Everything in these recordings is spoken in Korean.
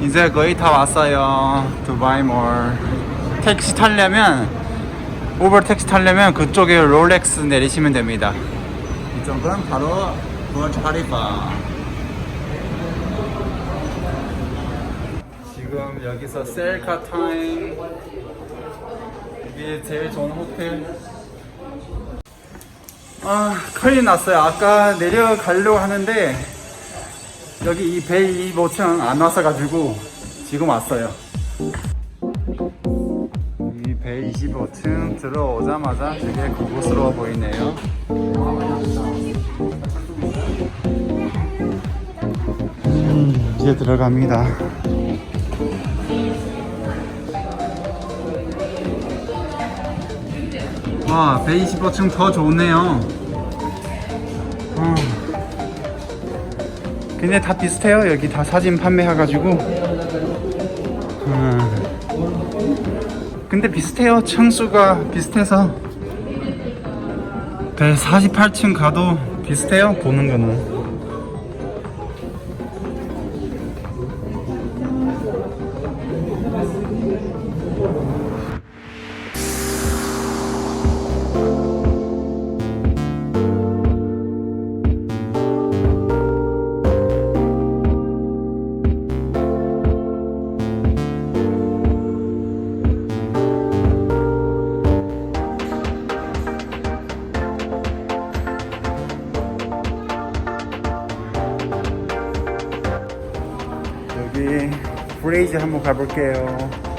이제 거의 다 왔어요. 두바이몰. 택시 타려면 우버 택시 타려면 그쪽에 롤렉스 내리시면 됩니다. 이쪽은 바로 부르즈 카리파. 지금 여기서 셀카 타임. 이게 제일 좋은 호텔. 아 큰일 났어요. 아까 내려가려고 하는데 여기 이배 25층 안 왔어가지고 지금 왔어요. 이 배 25층 들어오자마자 되게 고급스러워 보이네요. 음, 이제 들어갑니다. 와, 배 25층 더 좋네요. 어. 근데 다 비슷해요. 여기 다 사진 판매해가지고. 음. 근데 비슷해요. 층수가 비슷해서. 배 48층 가도 비슷해요. 보는 거는. 브레이즈 한번 가볼게요.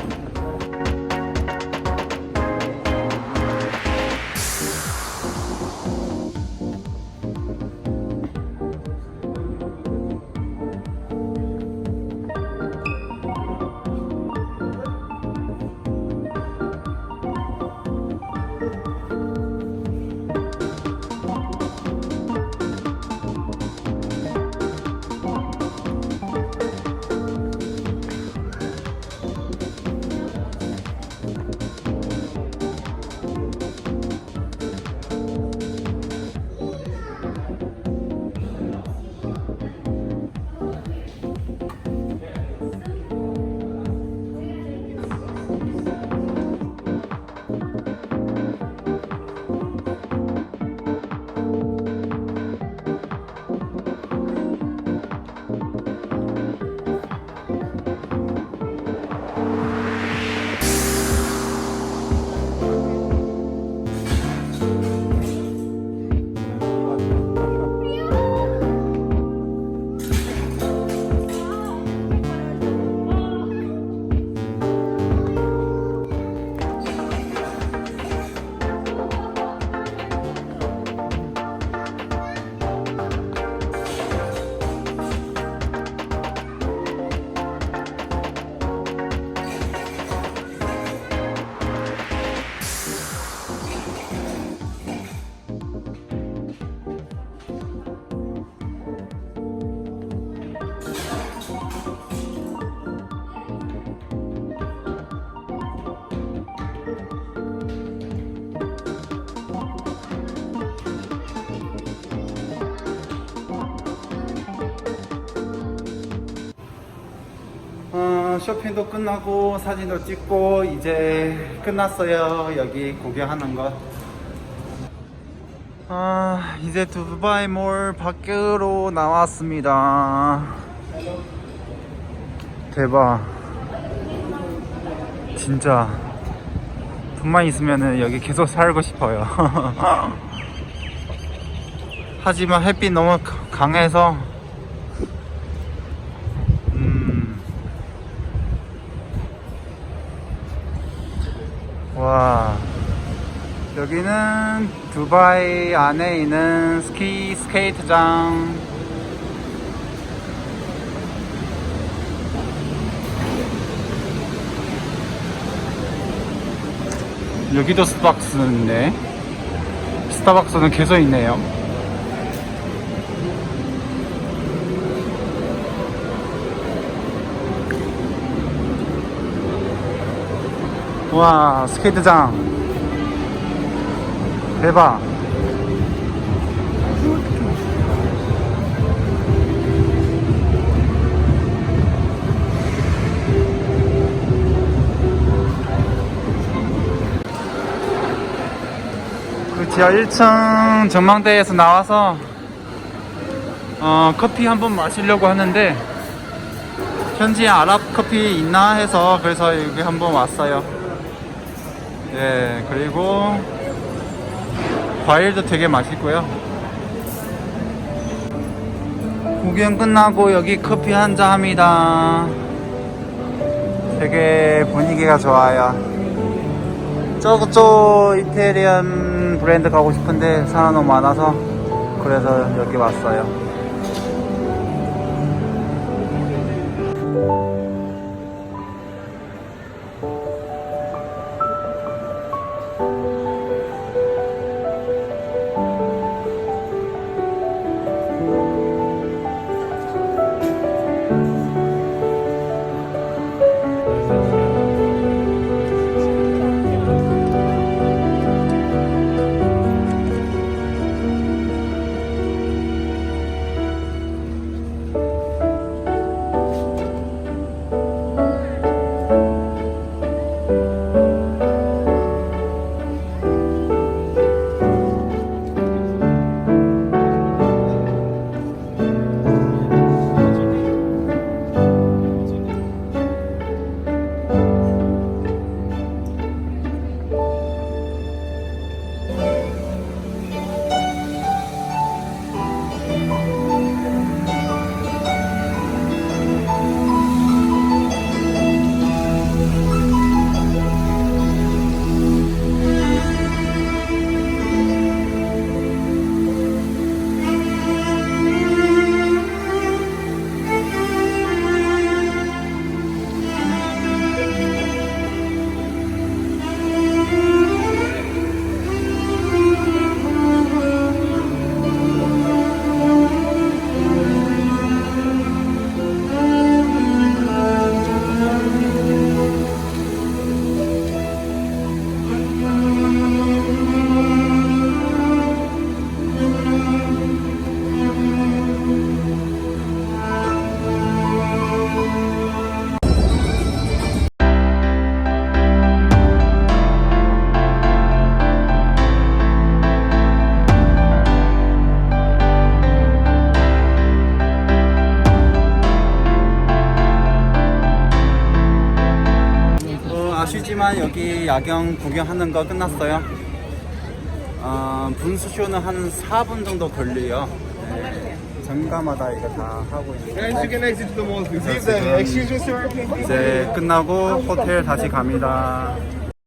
쇼핑도 끝나고 사진도 찍고 이제 끝났어요. 여기 구경하는 거. 아, 이제 두바이 몰 밖으로 나왔습니다. 대박. 진짜 돈만 있으면 여기 계속 살고 싶어요. 하지만 햇빛 너무 가- 강해서 와. 여기는 두바이 안에 있는 스키 스케이트장. 여기도 스타벅스인데. 스타벅스는 계속 있네요 와 스케이트장 대박 그 지하 1층 전망대에서 나와서 어, 커피 한번 마시려고 하는데 현지에 아랍 커피 있나 해서 그래서 여기 한번 왔어요. 예, 그리고 과일도 되게 맛있고요. 구경 끝나고 여기 커피 한 잔 합니다. 되게 분위기가 좋아요. 저쪽 이태리안 브랜드 가고 싶은데 사람 너무 많아서 그래서 여기 왔어요. 야경 구경하는 거 끝났어요. 어, 분수쇼는 한 4분 정도 걸려요. 네, 정가마다 이거 다 하고 있는데. 이제 끝나고 호텔 다시 갑니다.